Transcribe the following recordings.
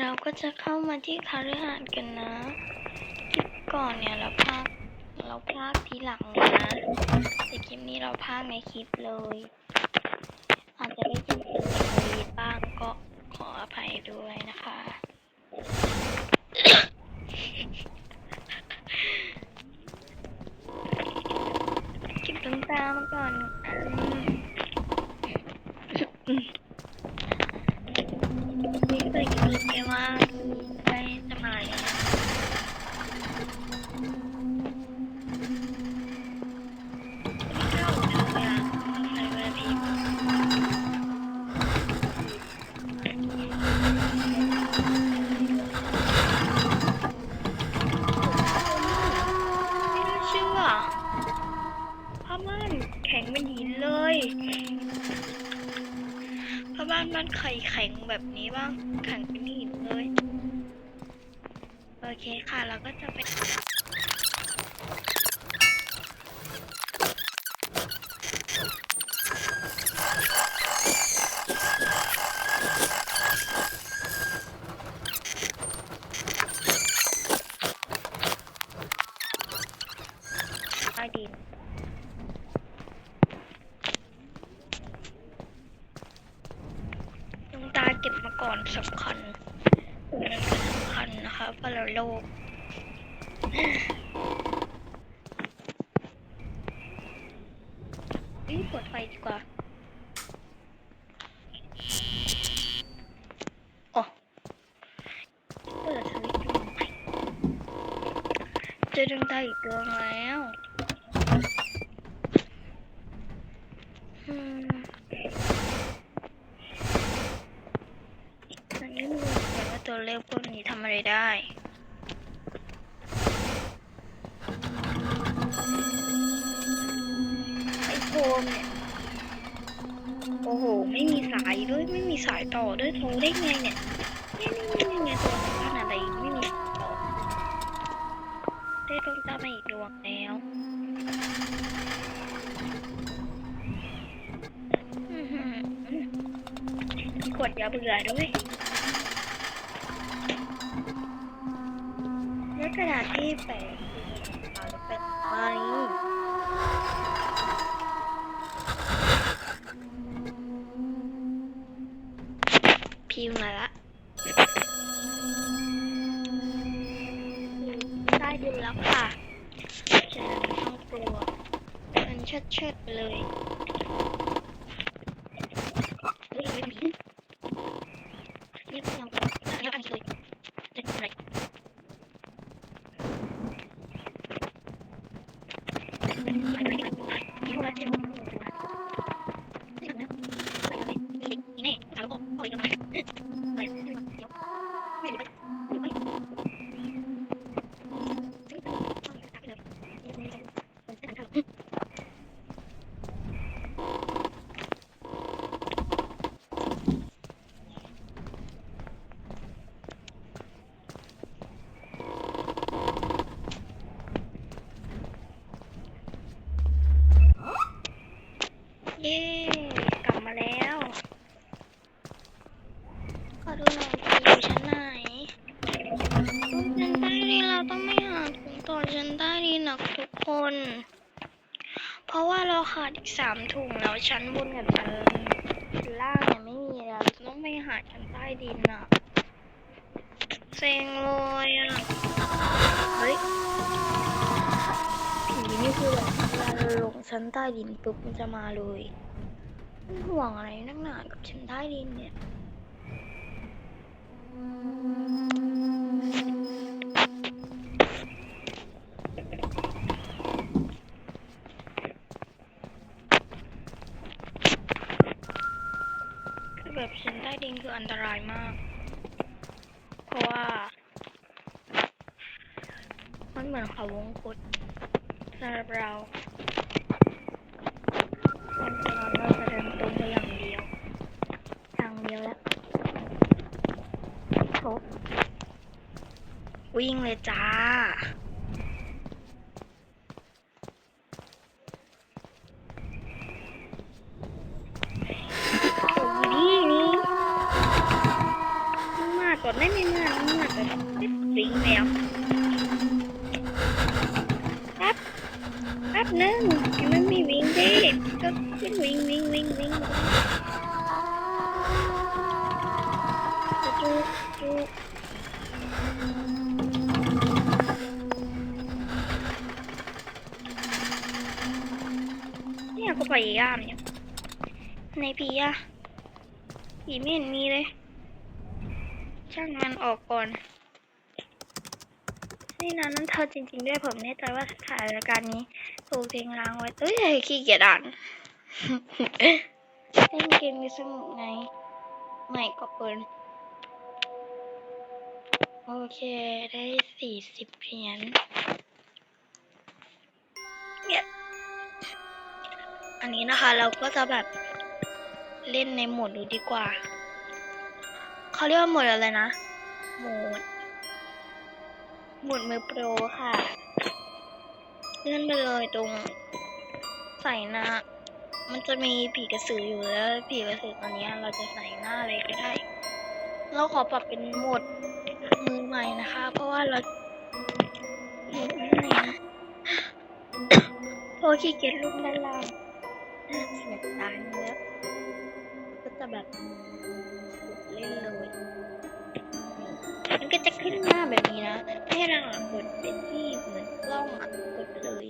เราก็จะเข้ามาที่คาฤหาสน์กันนะคลิปก่อนเนี่ยเราพากเราพากทีหลังเลยนะแต่คลิปนี้เราพากในคลิปเลย อาจจะได้ยินเสียงในวีดบ้างก็ขออภัยด้วยนะคะเก็บน้ำตามาก่อนอืม นี่เคยคิดไหมว่าได้จะมาอะไรนะไม่เข้าเลยอะใส่เวลาพิมพ์ไม่น่าเชื่อ ผ้าม่านแข็งเป็นหินเลย ถ้าบ้านบ้านไข่แข็งแบบนี้บ้างแข็งเป็นหินเลย โอเคค่ะ เราก็จะไปใต้ดิน ดวงตาเก็บมาก่อนสำคัญมันก็สำคัญนะคะ เพราะเราโลกนี่เปิดไฟดีกว่าอ๋อเปิดสวิตช์ดูใหมจะดึงได้อีกตัวไหมวอืม อันนี้มีแต่ว่าตัวเลขพวกนี้ทำอะไรได้ ไอโฟมเนี่ยโอ้โห ไม่มีสายด้วย ไม่มีสายต่อด้วยโทรได้ไงเนี่ยเนี่ยนี่นี่ไงตัวสำคัญอะไรไม่มีสายต่อได้ดวงตามาอีกดวงแล้วอื้อหือกดยาเบื่อด้วย แล้วกระดาษที่แปะเอาไปแปะไว้ พิมมาละอยู่ใต้ดินแล้วค่ะฉะนั้นไม่ต้องกลัวมันเชิดเชิดๆไปเลยเฮ้ยไม่มีเรียกเราเรียกอันนี้เลยจะทำอะไร เย้กลับมาแล้ว ขอดูหน่อยจะอยู่ชั้นไหนถุงชั้นใต้ดินเราต้องไม่ หาถุงต่อชั้นใต้ดินนะทุกคน เพราะว่าเราขาดอีกสามถุงแล้วชั้นบนกับชั้นล่างเนี่ยไม่มีแล้วต้องไปหาชั้นใต้ดินอะเซ็งเลยอะ เฮ้ย ผีนี่คือแบบเวลาเราลงชั้นใต้ดินปุ๊บมันจะมาเลยห่วงอะไรนักหนากับชั้นใต้ดินเนี่ย คือ แบบชั้นใต้ดินคืออันตรายมาก เพราะว่า มันเหมือนเขาวงกตสำหรับเราเราจะเดินตรงไปอย่างเดียวทางเดียวแล้วครบวิ่งเลยจ้า โอ้ยนี่นี่มากกดได้ไหมนะวิ่งแล้วแป๊บแป๊บนึงยังไม่มีวิ่งดิก็ขึ้นวิ่งวิ่งวิ่งวิ่งจุกจุกเนี่ยก็พยายามเนี่ยในผีอะผีไม่เห็นมีเลย ช่างมันออกก่อน นี่นะนั่นเธอจริง ๆ ด้วยผมแน่ใจว่าถ่ายรายการนี้ถูกทิ้งร้างไว้ เอ้ยขี้เกียจอ่านเล่นเกมมีสนุกไงไม่ก็เปิดโอเค ได้สี่สิบเหรียญเนี่ยอันนี้นะคะเราก็จะแบบเล่นในโหมดดูดีกว่า เขาเรียกว่าหมดอะไรนะ หมด หมดมือโปรค่ะ เลื่อนไปเลยตรงใส่หน้า มันจะมีผีกระสืออยู่แล้ว ผีกระสือตอนนี้เราจะใส่หน้าอะไรก็ได้ เราขอปรับเป็นหมดมือใหม่นะคะ เพราะว่าเราหมดมือใหม่นะเพราะขี้เกียจลุกด้านล่างเสียตายเยอะก็จะแบบ เล่นเลยมันก็จะขึ้นหน้าแบบนี้นะ ให้เรากดเป็นที่เหมือนกล้องอะกดเลย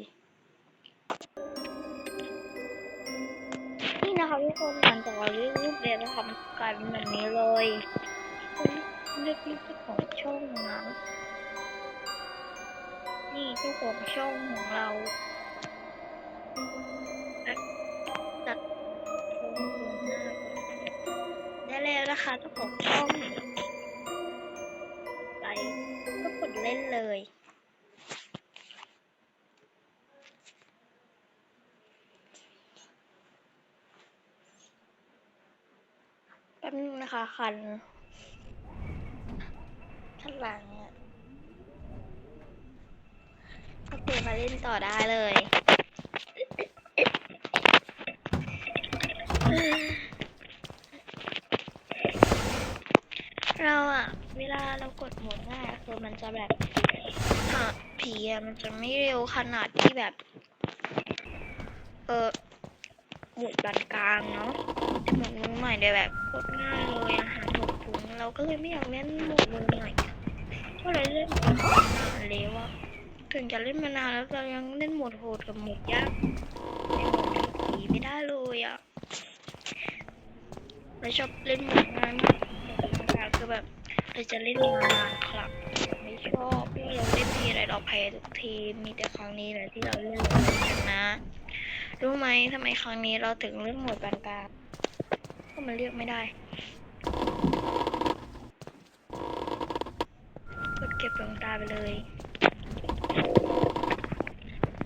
นี่นะคะทุกคนหลังจากเราเลือกรูปเรียนแล้วค่ะมันกลายเป็นแบบนี้เลยเลือกรูปเจ้าของช่องนะนี่เจ้าของช่องของเรา แล้วนะคะเจ้าของช่องไปก็กดเล่นเลยแป๊บนึงนะคะ คันข้างหลังเนี่ยโอเคมาเล่นต่อได้เลย เราอะเวลาเรากดโหมดง่ายอะ คือมันจะแบบหาผีอะมันจะไม่เร็วขนาดที่แบบ เออหมดปานกลางเนาะหมดมือใหม่เดี๋ยวแบบกดง่ายเลยอาหารถูกถุงเราก็เลยไม่อยากเล่นหมดมือใหม่ก็เลยเล่นหมดนานแล้วอะถึงจะเล่นมานานแล้วเรายังเล่นหมดโหดกับหมดยากในหมดผีไม่ได้เลยอะเราชอบเล่นหมดง่ายมากหมดกลางคือแบบ เราจะเล่นนานครับ ไม่ชอบเพราเราเล่นทีไรเราแพ้ทุกทีมีแต่ครั้งนี้แหละที่เราเล่นเราชนะ รู้ไหมทำไมครั้งนี้เราถึงเลือกหมวดปานกลางก็มันเลือกไม่ได้กดเก็บดวงตาไปเลย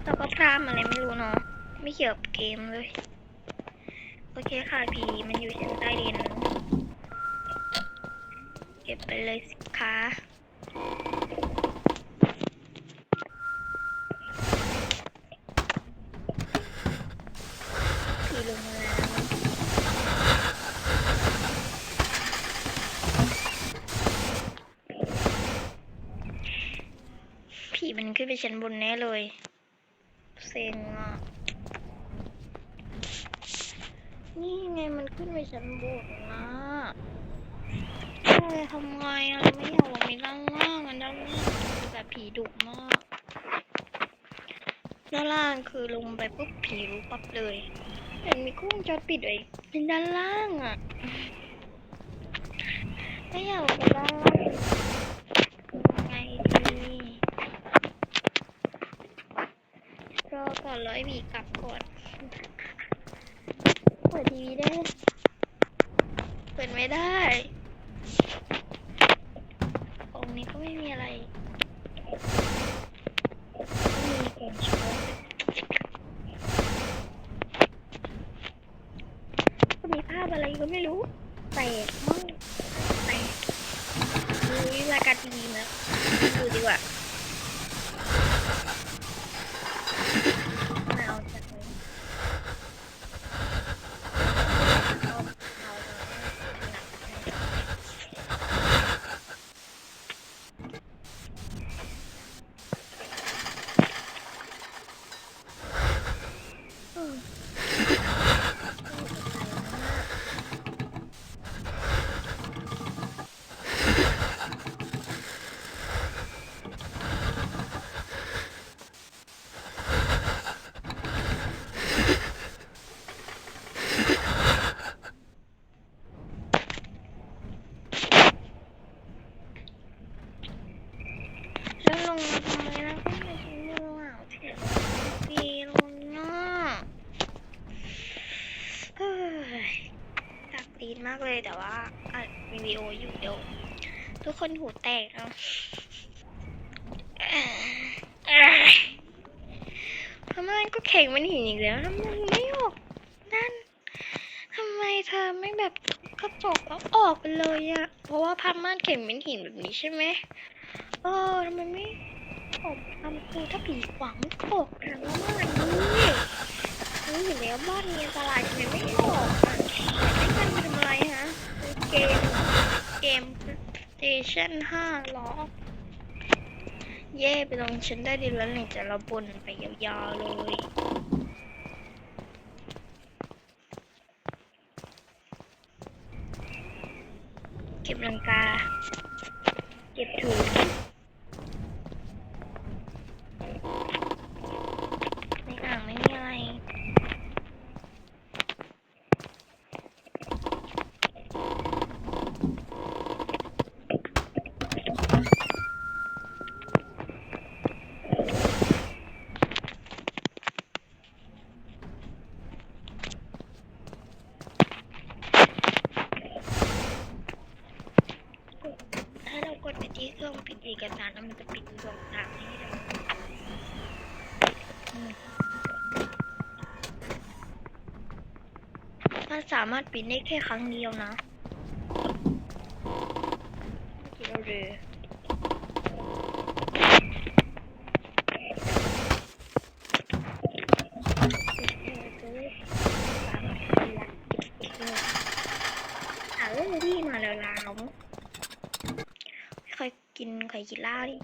เราก็พลาดอะไรไม่รู้เนาะไม่เกี่ยวกับเกมเลย โอเคค่ะพีมันอยู่ชั้นใต้ดิน เก็บไปเลยสิคะผีลงมาแล้วผีมันขึ้นไปชั้นบนแน่เลยเซ็งอะนี่ไงมันขึ้นไปชั้นบนนะ โอ้ยทำไงอะเรไม่อยากลงไปด้านล่างอะด้านล่างคือแบบผีดุมากด้านล่างคือลงไปปุ๊บผีรู้ปั๊บเลยเห็นมีกล้องจอดปิดเลยเป็นด้านล่างอะไม่อยากลงไปด้านล่างยังไงดีรอก่อนร้อยผีกลับก่อนเปิดทีวีได้ไหมเปิดไม่ได้ ตรงนี้ก็ไม่มีอะไรไม่มีคนช็อตก็มีภาพอะไร ก็ไม่รู้แปลกมากแปลกดูวิธีการดีนะดูดีกว่าไม่เอาจากเลยเอาเอาเลยถนัด งมาทำไมนะก็ไม่ใช้มืออะถือปีลงเนาะเฮ้ยตักตีนมากเลยแต่ ว่าอัดวิดีโออยู่เดี๋ยวทุกคนหูแตกเนาะทำไมก็แข็งมันหินอีกแล้วทำไมไม่ออกนั่นทำไมเธอไม่แบบกระจกแล้วออกไปเลยอะเพราะว่าผ้าม่านแข็งเป็นหินแบบนี้ใช่ไหมเออทำไมไม่ออกทำคือถ้าผีขวางไม่ออกทางว่าบ้านนี้รู้อยู่แล้วบ้านมีอันตรายทำไมไม่ออกอะให้มันทำอะไรฮะ เกม เกมสเตชันห้าล้อเย่ไปลงฉันได้ดีแล้วเนี่ยจะเราบนไปยาวๆเลย เก็บลังกา เก็บถุง ในอ่างไม่มีอะไร ถ้าเรากดไปที่ เอกสารแล้วมันจะปิดดวงตาให้เราอืมมันสามารถปิดได้แค่ครั้งเดียวนะเดี๋ยวเรือเอาเรื่องที่มาแล้วเราไม่เคย กินไข่กินเหล้าดิ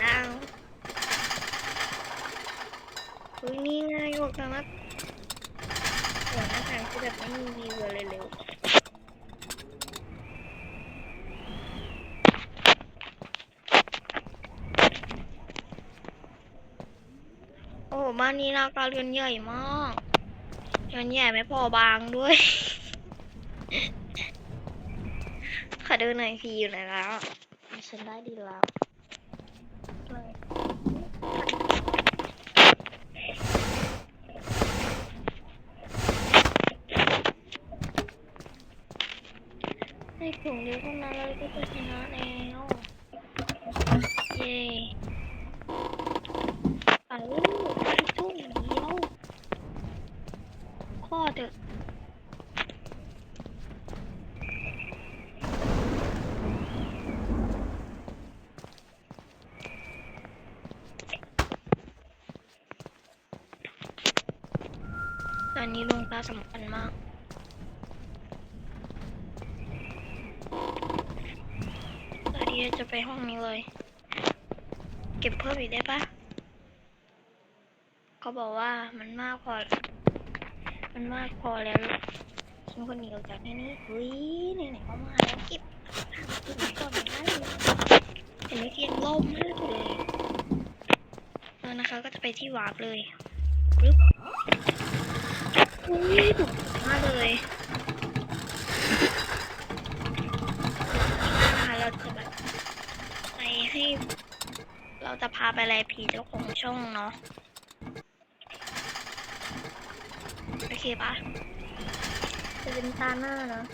เหล้าอุ้ยนี่ไงบอกนะว่าหัวหน้าทางคือแบบไม่มีวิวเลยเร็วโอ้บ้านนี้ราคาเรือนใหญ่มากเรือนใหญ่ไม่พอบางด้วย ขอดูหน่อยพี่อยู่ไหนแล้วฉันได้ดีแล้วเลยในกลุ่มเดียวเท่านั้นเลยก็จะชนะแล้วเย้ไปลูกไปทุ่งเดียวข้อเถอะ ตอ นนี้ดวงตาสำคัญมากตอนนี้จะไปห้องนี้เลย เก็บเพิ่มอีกได้ปะเขาบอกว่ามันมากพอ มันมากพอแล้วฉันคนหนีออกจากที่นี่เฮ้ยไหนๆก็มาแล้วเก็บเก็บก่อนได้เลยเห็นไหมเพียงล่มมากเลยแล้วนะคะก็จะไปที่วาร์ปเลยปึ๊บ อุ้ยดุมากเลยนะคะเราจะแบบไปให้ เราจะพาไปไล่ผีเจ้าของช่องเนาะ โอเคปะจะเป็นตาหน้าเนาะ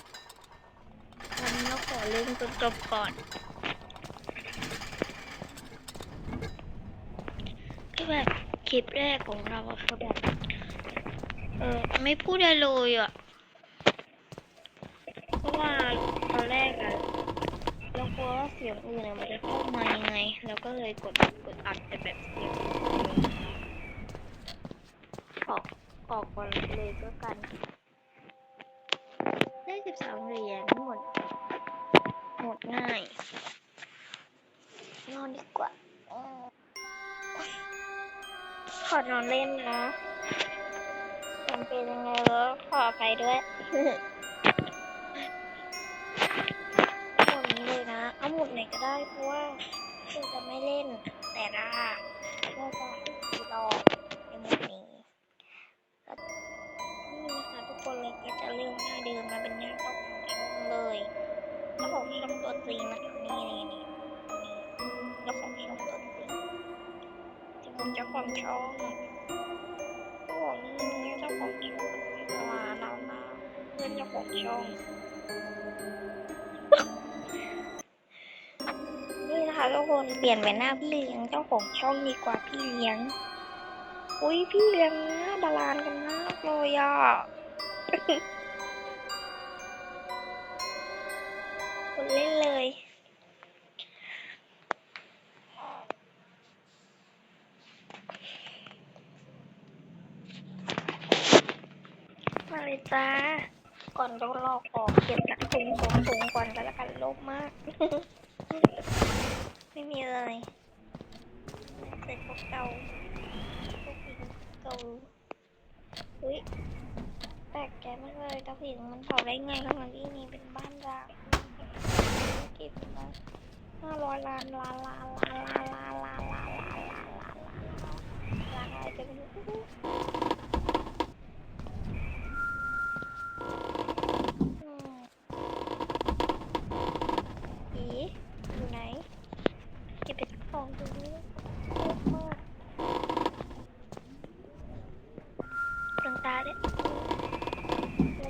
วันนี้เราขอเล่นจนจบก่อนคือแบบคลิปแรกของเราคือแบบ เออ ไม่พูดได้เลยอะ เพราะว่าตอนแรกอะเรากลัวว่าเสียงอื่นอะมันจะเข้ามายังไง แล้วก็เลยกดกดอัดแต่แบบเสียงออกออกก่อนเลยก็กัน ได้สิบสามเหรียญหมด หมดง่าย นอนดีกว่า ขอนอนเล่นนะ มันเป็นยังไงแล้วขออภัยด้วยหมดนี้เลยนะ เอาหมดไหนก็ได้เพราะว่าคือจะไม่เล่น แต่ละเราจะรอในหมดนี้แล้วนี่ะทุกคนเลยก็จะเรื่องหน้าเดิมมาเป็นหน้าต้องเจ้าของช่องเลยจริงนะคะนี่นี่นี่เจ้าของช่องตัวจริงที่ผมจ้าของช่อง โอ้นี่เจ้าของช่องว้าเรามาเพื่อนเจ้าของช่องนี่นะคะทุกคนเปลี่ยนเป็นหน้าพี่เลี้ยงเจ้าของช่องดีกว่าพี่เลี้ยงอุ้ยพี่เลี้ยงหน้าบาลานกันมากเลยอะคนเล่นเลย มาเลยจ้า ก่อนจะลอกออกเก็บจากถุงสองถุงก่อนก็แล้วกันโลภมาก ไม่มีเลยเสร็จพวกเก่าพวกผิงเก่าอุ้ยแปลกใจมากเลยตาผิงมันเผาได้ไงทั้งที่นี่เป็นบ้านร้างเก็บมาห้าร้อยล้านล้านล้านล้านล้านล้านล้านล้านล้านล้านล้านล้านล้านอะไรจะไม่รู้อืมผีอยู่ไหน เก็บไปสัก ของตรงนี้โอ้โหดวงตาเนี่ยไม่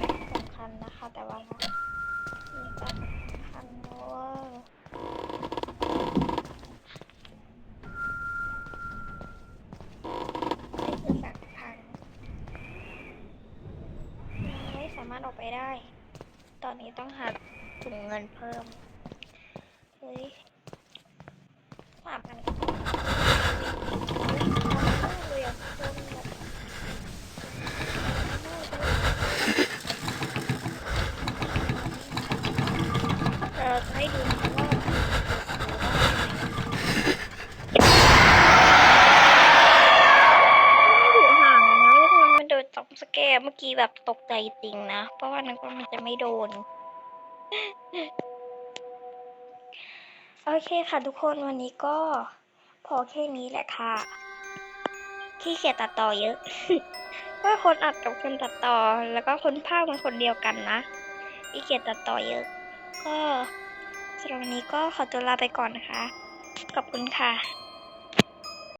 ได้สำคัญนะคะ แต่ว่านี่ก็สำคัญเนอะนี่คือสำคัญไม่สามารถออกไปได้ ตอนนี้ต้องหาถุงเงินเพิ่ม เฮ้ย สามพันเลยอะคนแบบเออให้ดูนะคะว่าไม่อยู่ห่างนะแล้วมันมันโดนจับส แกร์เมื่อกี้แบบตกใจจริงนะ เพราะว่านึกว่ามันจะไม่โดน โอเคค่ะทุกคนวันนี้ก็พอแค่นี้แหละค่ะขี้เกียจตัดต่อเยอะว่าคนอัดกับคนตัดต่อ แล้วก็คนภาคเป็นคนเดียวกันนะขี้เกียจตัดต่อเยอะ ก็สำหรับวันนี้ก็ขอตัวลาไปก่อนนะคะ ขอบคุณค่ะ